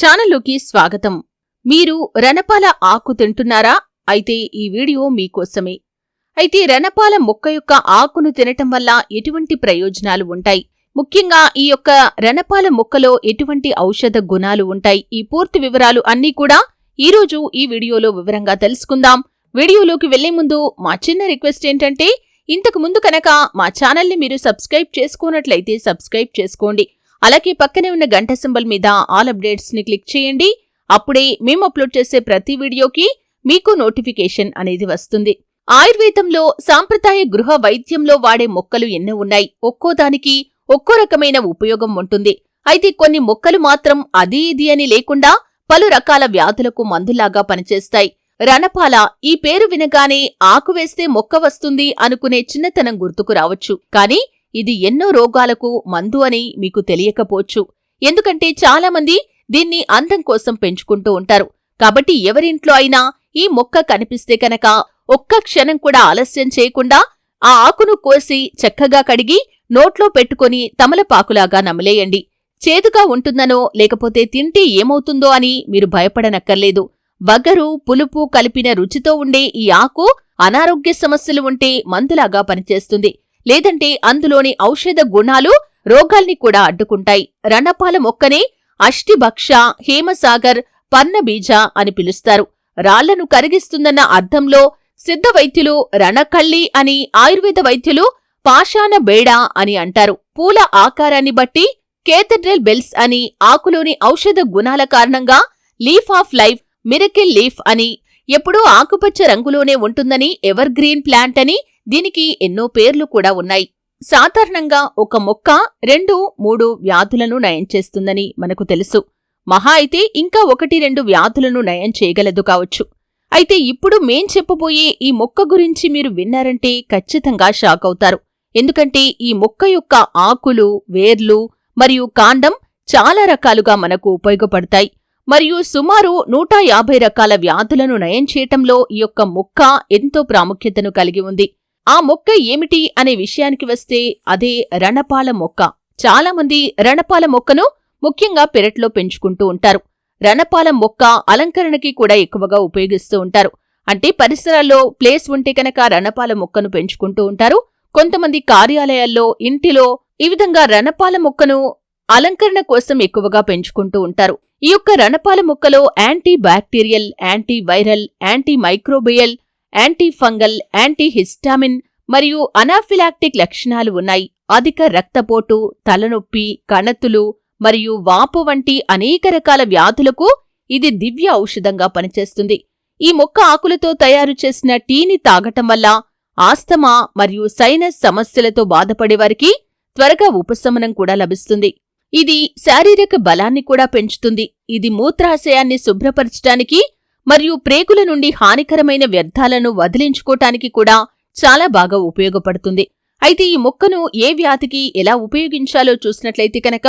ఛానల్లోకి స్వాగతం. మీరు రణపాల ఆకు తింటున్నారా? అయితే ఈ వీడియో మీకోసమే. అయితే రణపాల మొక్క యొక్క ఆకును తినటం వల్ల ఎటువంటి ప్రయోజనాలు ఉంటాయి? ముఖ్యంగా ఈ యొక్క రణపాల మొక్కలో ఎటువంటి ఔషధ గుణాలు ఉంటాయి? ఈ పూర్తి వివరాలు అన్నీ కూడా ఈరోజు ఈ వీడియోలో వివరంగా తెలుసుకుందాం. వీడియోలోకి వెళ్ళే ముందు మా చిన్న రిక్వెస్ట్ ఏంటంటే ఇంతకు ముందు కనుక మా ఛానల్ని మీరు సబ్స్క్రైబ్ చేసుకున్నట్లయితే సబ్స్క్రైబ్ చేసుకోండి. అలాగే పక్కనే ఉన్న గంట సింబల్ మీద ఆల్ అప్డేట్స్ని క్లిక్ చేయండి. అప్పుడే మేము అప్లోడ్ చేసే ప్రతి వీడియోకి మీకు నోటిఫికేషన్ అనేది వస్తుంది. ఆయుర్వేదంలో సాంప్రదాయ గృహ వైద్యంలో వాడే మొక్కలు ఎన్నో ఉన్నాయి. ఒక్కో దానికి ఒక్కో రకమైన ఉపయోగం ఉంటుంది. అయితే కొన్ని మొక్కలు మాత్రం అది ఇది అని లేకుండా పలు రకాల వ్యాధులకు మందులాగా పనిచేస్తాయి. రణపాల ఈ పేరు వినగానే ఆకు వేస్తే మొక్క వస్తుంది అనుకునే చిన్నతనం గుర్తుకు రావచ్చు. కానీ ఇది ఎన్నో రోగాలకు మందు అని మీకు తెలియకపోవచ్చు. ఎందుకంటే చాలామంది దీన్ని అందం కోసం పెంచుకుంటూ ఉంటారు. కాబట్టి ఎవరింట్లో అయినా ఈ మొక్క కనిపిస్తే కనుక ఒక్క క్షణం కూడా ఆలస్యం చేయకుండా ఆ ఆకును కోసి చక్కగా కడిగి నోట్లో పెట్టుకొని తమలపాకులాగా నమలేయండి. చేదుగా ఉంటుందనో లేకపోతే తింటే ఏమవుతుందో అని మీరు భయపడనక్కర్లేదు. వగరు పులుపు కలిపిన రుచితో ఉండే ఈ ఆకు అనారోగ్య సమస్యలు ఉంటే మందులాగా పనిచేస్తుంది. లేదంటే అందులోని ఔషధ గుణాలు రోగాల్ని కూడా అడ్డుకుంటాయి. రణపాల మొక్కనే అష్టిభక్ష హేమసాగర్ పర్ణబీజ అని పిలుస్తారు. రాళ్ళను కరిగిస్తుందన్న అర్థంలో సిద్ధ వైద్యులు రణకళ్ళి అని ఆయుర్వేద వైద్యులు పాషాణ బేడ అని అంటారు. పూల ఆకారాన్ని బట్టి కేథడ్రల్ బెల్స్ అని ఆకులోని ఔషధ గుణాల కారణంగా leaf of life miracle leaf అని ఎప్పుడూ ఆకుపచ్చ రంగులోనే ఉంటుందని ఎవర్ గ్రీన్ ప్లాంట్ అని దీనికి ఎన్నో పేర్లు కూడా ఉన్నాయి. సాధారణంగా ఒక మొక్క రెండు మూడు వ్యాధులను నయం చేస్తుందని మనకు తెలుసు. మహా అయితే ఇంకా ఒకటి రెండు వ్యాధులను నయం చేయగలదు కావచ్చు. అయితే ఇప్పుడు మేం చెప్పబోయే ఈ మొక్క గురించి మీరు విన్నారంటే ఖచ్చితంగా షాక్ అవుతారు. ఎందుకంటే ఈ మొక్క యొక్క ఆకులు వేర్లు మరియు కాండం చాలా రకాలుగా మనకు ఉపయోగపడతాయి. మరియు సుమారు నూట యాభై రకాల వ్యాధులను నయం చేయటంలో ఈ యొక్క మొక్క ఎంతో ప్రాముఖ్యతను కలిగి ఉంది. ఆ మొక్క ఏమిటి అనే విషయానికి వస్తే అదే రణపాల మొక్క. చాలామంది రణపాల మొక్కను ముఖ్యంగా పెరట్లో పెంచుకుంటూ ఉంటారు. రణపాల మొక్క అలంకరణకి కూడా ఎక్కువగా ఉపయోగిస్తూ ఉంటారు. అంటే పరిసరాల్లో ప్లేస్ ఉంటే కనుక రణపాల మొక్కను పెంచుకుంటూ ఉంటారు. కొంతమంది కార్యాలయాల్లో ఇంటిలో ఈ విధంగా రణపాల మొక్కను అలంకరణ కోసం ఎక్కువగా పెంచుకుంటూ ఉంటారు. ఈ యొక్క రణపాల మొక్కలో anti bacterial anti viral anti microbial anti fungal anti histamine మరియు అనాఫిలాక్టిక్ లక్షణాలు ఉన్నాయి. అధిక రక్తపోటు తలనొప్పి కణతులు మరియు వాపు వంటి అనేక రకాల వ్యాధులకు ఇది దివ్య ఔషధంగా పనిచేస్తుంది. ఈ మొక్క ఆకులతో తయారు చేసిన టీని తాగటం వల్ల ఆస్తమా మరియు సైనస్ సమస్యలతో బాధపడేవారికి త్వరగా ఉపశమనం కూడా లభిస్తుంది. ఇది శారీరక బలాన్ని కూడా పెంచుతుంది. ఇది మూత్రాశయాన్ని శుభ్రపరచటానికి మరియు ప్రేగుల నుండి హానికరమైన వ్యర్థాలను వదిలించుకోటానికి కూడా చాలా బాగా ఉపయోగపడుతుంది. అయితే ఈ మొక్కను ఏ వ్యాధికి ఎలా ఉపయోగించాలో చూసినట్లయితే కనుక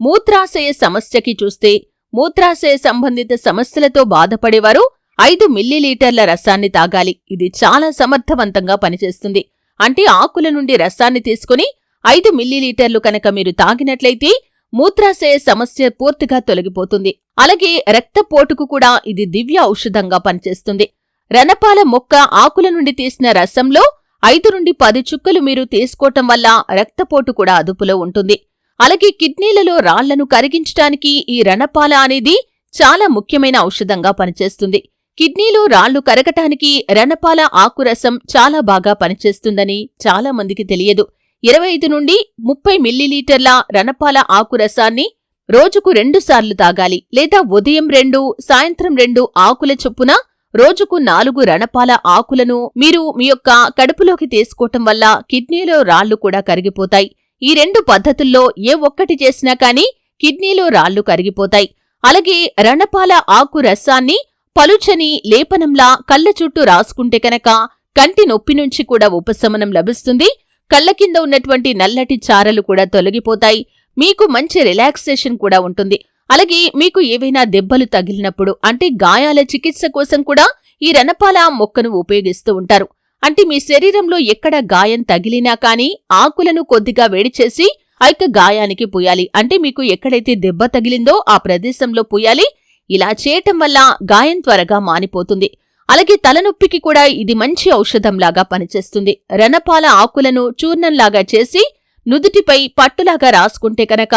మూత్రాశయ సమస్యకి చూస్తే మూత్రాశయ సంబంధిత సమస్యలతో బాధపడేవారు ఐదు మిల్లీలీటర్ల రసాన్ని తాగాలి. ఇది చాలా సమర్థవంతంగా పనిచేస్తుంది. అంటే ఆకుల నుండి రసాన్ని తీసుకుని ఐదు మిల్లీలీటర్లు కనుక మీరు తాగినట్లయితే మూత్రాశయ సమస్య పూర్తిగా తొలగిపోతుంది. అలాగే రక్తపోటుకు కూడా ఇది దివ్య ఔషధంగా పనిచేస్తుంది. రణపాల మొక్క ఆకుల నుండి తీసిన రసంలో ఐదు నుండి పది చుక్కలు మీరు తీసుకోవటం వల్ల రక్తపోటు కూడా అదుపులో ఉంటుంది. అలాగే కిడ్నీలలో రాళ్ళను కరిగించటానికి ఈ రణపాల అనేది చాలా ముఖ్యమైన ఔషధంగా పనిచేస్తుంది. కిడ్నీలో రాళ్ళు కరగటానికి రణపాల ఆకురసం చాలా బాగా పనిచేస్తుందని చాలా మందికి తెలియదు. ఇరవై ఐదు నుండి ముప్పై మిల్లీలీటర్ల రణపాల ఆకు రసాన్ని రోజుకు రెండుసార్లు తాగాలి లేదా ఉదయం రెండు సాయంత్రం రెండు ఆకుల చొప్పున రోజుకు నాలుగు రణపాల ఆకులను మీరు మీ యొక్క కడుపులోకి తీసుకోవటం వల్ల కిడ్నీలో రాళ్ళు కూడా కరిగిపోతాయి. ఈ రెండు పద్ధతుల్లో ఏ ఒక్కటి చేసినా కానీ కిడ్నీలో రాళ్ళు కరిగిపోతాయి. అలాగే రణపాల ఆకు రసాన్ని పలుచని లేపనంలా కళ్ళ చుట్టూ రాసుకుంటే కనుక కంటి నొప్పి నుంచి కూడా ఉపశమనం లభిస్తుంది. కళ్ళ కింద ఉన్నటువంటి నల్లటి చారలు కూడా తొలగిపోతాయి. మీకు మంచి రిలాక్సేషన్ కూడా ఉంటుంది. అలాగే మీకు ఏవైనా దెబ్బలు తగిలినప్పుడు అంటే గాయాల చికిత్స కోసం కూడా ఈ రణపాల మొక్కను ఉపయోగిస్తూ ఉంటారు. అంటే మీ శరీరంలో ఎక్కడ గాయం తగిలినా కానీ ఆకులను కొద్దిగా వేడి చేసి ఐక గాయానికి పూయాలి. అంటే మీకు ఎక్కడైతే దెబ్బ తగిలిందో ఆ ప్రదేశంలో పూయాలి. ఇలా చేయటం వల్ల గాయం త్వరగా మానిపోతుంది. అలాగే తలనొప్పికి కూడా ఇది మంచి ఔషధంలాగా పనిచేస్తుంది. రణపాల ఆకులను చూర్ణంలాగా చేసి నుదుటిపై పట్టులాగా రాసుకుంటే కనుక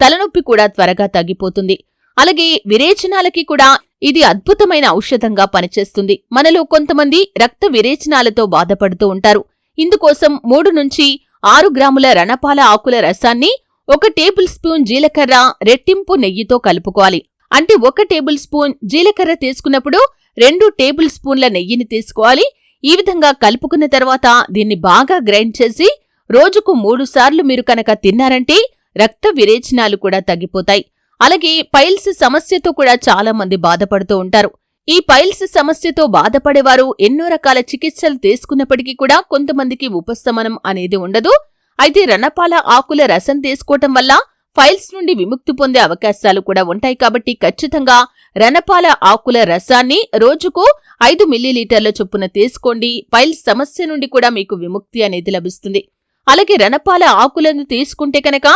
తలనొప్పి కూడా త్వరగా తగ్గిపోతుంది. అలాగే విరేచనాలకి కూడా ఇది అద్భుతమైన ఔషధంగా పనిచేస్తుంది. మనలో కొంతమంది రక్త విరేచనాలతో బాధపడుతూ ఉంటారు. ఇందుకోసం మూడు నుంచి ఆరు గ్రాముల రణపాల ఆకుల రసాన్ని ఒక టేబుల్ స్పూన్ జీలకర్ర రెట్టింపు నెయ్యితో కలుపుకోవాలి. అంటే ఒక టేబుల్ స్పూన్ జీలకర్ర తీసుకున్నప్పుడు రెండు టేబుల్ స్పూన్ల నెయ్యిని తీసుకోవాలి. ఈ విధంగా కలుపుకున్న తర్వాత దీన్ని బాగా గ్రైండ్ చేసి రోజుకు మూడు సార్లు మీరు కనుక తిన్నారంటే రక్త విరేచనాలు కూడా తగ్గిపోతాయి. అలాగే పైల్స్ సమస్యతో కూడా చాలా మంది బాధపడుతూ ఉంటారు. ఈ పైల్స్ సమస్యతో బాధపడేవారు ఎన్నో రకాల చికిత్సలు తీసుకున్నప్పటికీ కూడా కొంతమందికి ఉపశమనం అనేది ఉండదు. అయితే రణపాల ఆకుల రసం తీసుకోవటం వల్ల ఫైల్స్ నుండి విముక్తి పొందే అవకాశాలు కూడా ఉంటాయి కాబట్టి ఖచ్చితంగా రణపాల ఆకుల రసాన్ని రోజుకు ఐదు మిల్లీలీటర్ల చొప్పున తీసుకోండి. పైల్స్ సమస్య నుండి కూడా మీకు విముక్తి అనేది లభిస్తుంది. అలాగే రణపాల ఆకులను తీసుకుంటే కనుక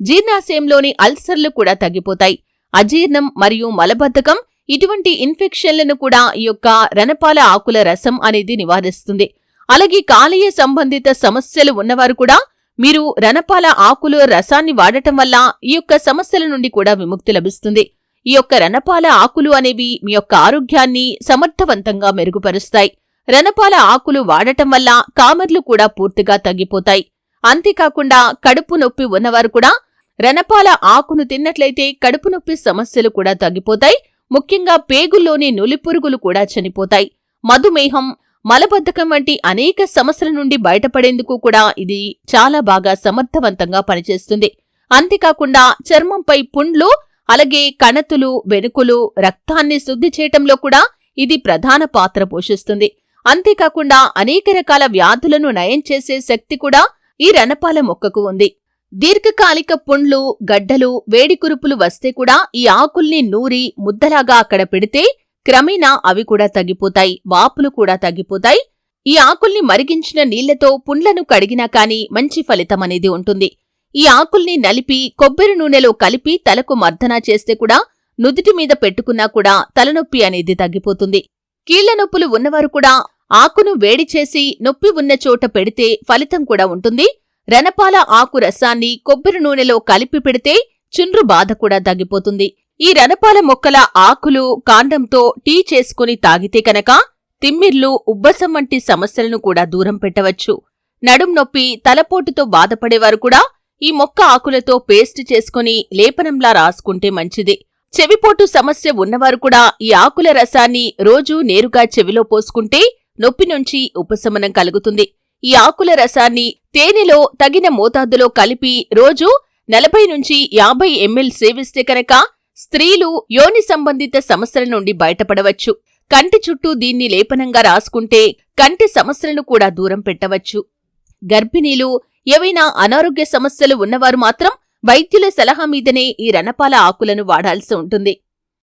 జీర్ణాశయంలోని అల్సర్లు కూడా తగ్గిపోతాయి. అజీర్ణం మరియు మలబద్ధకం ఇటువంటి ఇన్ఫెక్షన్లను కూడా ఈ యొక్క రణపాల ఆకుల రసం అనేది నివారిస్తుంది. అలాగే కాలేయ సంబంధిత సమస్యలు ఉన్నవారు కూడా మీరు రణపాల ఆకులు రసాన్ని వాడటం వల్ల ఈ యొక్క సమస్యల నుండి కూడా విముక్తి లభిస్తుంది. ఈ యొక్క రణపాల ఆకులు అనేవి మీ యొక్క ఆరోగ్యాన్ని సమర్థవంతంగా మెరుగుపరుస్తాయి. రణపాల ఆకులు వాడటం వల్ల కామర్లు కూడా పూర్తిగా తగ్గిపోతాయి. అంతేకాకుండా కడుపు నొప్పి ఉన్నవారు కూడా రణపాల ఆకును తిన్నట్లయితే కడుపు నొప్పి సమస్యలు కూడా తగ్గిపోతాయి. ముఖ్యంగా పేగుల్లోని నులిపురుగులు కూడా చనిపోతాయి. మధుమేహం మలబద్ధకం వంటి అనేక సమస్యల నుండి బయటపడేందుకు కూడా ఇది చాలా బాగా సమర్థవంతంగా పనిచేస్తుంది. అంతేకాకుండా చర్మంపై పుండ్లు అలాగే కణతులు వెనుకలు రక్తాన్ని శుద్ధి చేయటంలో కూడా ఇది ప్రధాన పాత్ర పోషిస్తుంది. అంతేకాకుండా అనేక రకాల వ్యాధులను నయం చేసే శక్తి కూడా ఈ రణపాల మొక్కకు ఉంది. దీర్ఘకాలిక పుండ్లు గడ్డలు వేడి కురుపులు వస్తే కూడా ఈ ఆకుల్ని నూరి ముద్దలాగా అక్కడ పెడితే క్రమేణా అవి కూడా తగ్గిపోతాయి వాపులు కూడా తగ్గిపోతాయి. ఈ ఆకుల్ని మరిగించిన నీళ్ళతో పుండ్లను కడిగినా కాని మంచి ఫలితం అనేది ఉంటుంది. ఈ ఆకుల్ని నలిపి కొబ్బరి నూనెలో కలిపి తలకు మర్దనా చేస్తే కూడా నుదుటి మీద పెట్టుకున్నా కూడా తలనొప్పి అనేది తగ్గిపోతుంది. కీళ్ళ నొప్పులు ఉన్నవారు కూడా ఆకును వేడి చేసి నొప్పి ఉన్న చోట పెడితే ఫలితం కూడా ఉంటుంది. రణపాల ఆకు రసాన్ని కొబ్బరి నూనెలో కలిపి పెడితే చుండ్రు బాధ కూడా తగ్గిపోతుంది. ఈ రణపాల మొక్కల ఆకులు కాండంతో టీ చేసుకుని తాగితే కనుక తిమ్మిర్లు ఉబ్బసం వంటి సమస్యలను కూడా దూరం పెట్టవచ్చు. నడుం నొప్పి తలపోటుతో బాధపడేవారు కూడా ఈ మొక్క ఆకులతో పేస్ట్ చేసుకుని లేపనంలా రాసుకుంటే మంచిది. చెవిపోటు సమస్య ఉన్నవారు కూడా ఈ ఆకుల రసాన్ని రోజూ నేరుగా చెవిలో పోసుకుంటే నొప్పి నుంచి ఉపశమనం కలుగుతుంది. ఈ ఆకుల రసాన్ని తేనెలో తగిన మోతాదులో కలిపి రోజూ నలభై నుంచి యాభై ఎంఎల్ సేవిస్తే కనుక స్త్రీలు యోని సంబంధిత సమస్యల నుండి బయటపడవచ్చు. కంటి చుట్టూ దీన్ని లేపనంగా రాసుకుంటే కంటి సమస్యలను కూడా దూరం పెట్టవచ్చు. గర్భిణీలు ఏవైనా అనారోగ్య సమస్యలు ఉన్నవారు మాత్రం వైద్యుల సలహా మీదనే ఈ రణపాల ఆకులను వాడాల్సి ఉంటుంది.